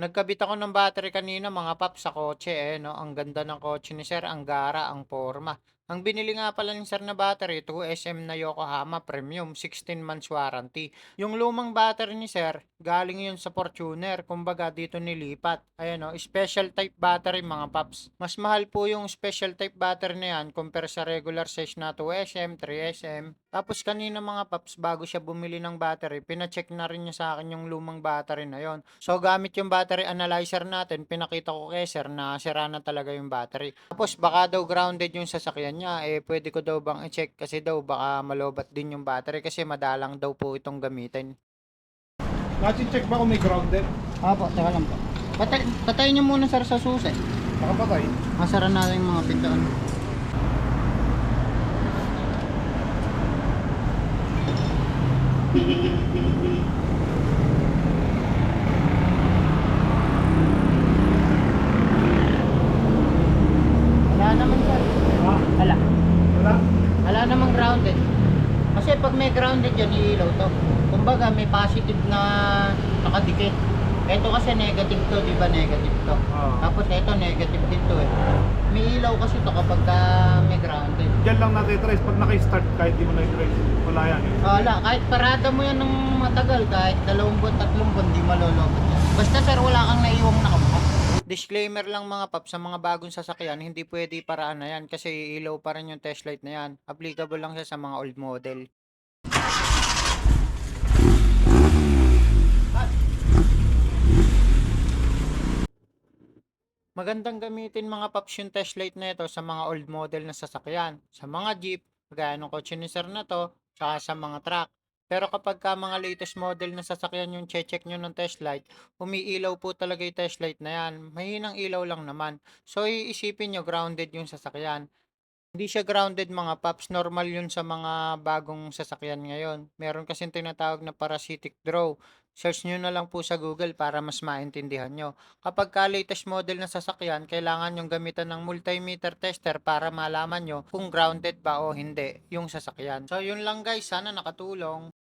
Nagkabit ako ng battery kanina mga paps sa kotse eh, no? Ang ganda ng kotse ni sir, ang gara, ang forma. Ang binili nga pala ni sir na battery, 2SM na Yokohama Premium, 16 months warranty. Yung lumang battery ni sir, galing yun sa Fortuner, kumbaga dito nilipat. Ayan o, special type battery mga paps. Mas mahal po yung special type battery na yan compare sa regular size na 2SM, 3SM. Tapos kanina mga paps, bago siya bumili ng battery, pinacheck na rin niya sa akin yung lumang battery na yon. So gamit yung battery analyzer natin, pinakita ko kay sir na sira na talaga yung battery. Tapos baka daw grounded yung sasakyan niya, eh pwede ko daw bang i-check kasi daw baka malobat din yung battery kasi madalang daw po itong gamitin. Nasi-check ba kung may grounded? Apo, teka lang po. Patay, patayin niyo muna sir sa susi. Nakapatay. Masara na yung mga pintuan. Wala naman sir. Wala. Wala? Wala namang grounded. Kasi pag may grounded yan, iilaw to. Kumbaga may positive na nakadikit. Ito kasi negative to, di ba negative to? Oo. Tapos ito negative din to eh. May ilaw kasi to kapag ka may grounded. Diyan lang natin trace pag naka-start kahit di mo na-trace. Wala yan. eh. Wala, kahit parada mo yan ng matagal, kahit dalawang buwan, tatlong buwan, di malolobot yan. Basta sir, wala kang naiwang nakabuka. Disclaimer lang mga pap, sa mga bagong sasakyan, hindi pwede paraan na yan kasi ilaw pa rin yung test light na yan. Applicable lang siya sa mga old model. Magandang gamitin mga paps yung test light na ito sa mga old model na sasakyan. Sa mga jeep, gaya ng kotse ni sir na to, saka sa mga truck. Pero kapag ka mga latest model na sasakyan yung check nyo ng test light, umiilaw po talaga yung test light na yan. Mahinang ilaw lang naman. So iisipin nyo grounded yung sasakyan. Hindi siya grounded mga paps, normal yun sa mga bagong sasakyan ngayon. Meron kasing tinatawag na parasitic draw. Search nyo na lang po sa Google para mas maintindihan nyo. Kapag ka latest model na sasakyan, kailangan yung gamitan ng multimeter tester para malaman nyo kung grounded ba o hindi yung sasakyan. So yun lang guys, sana nakatulong.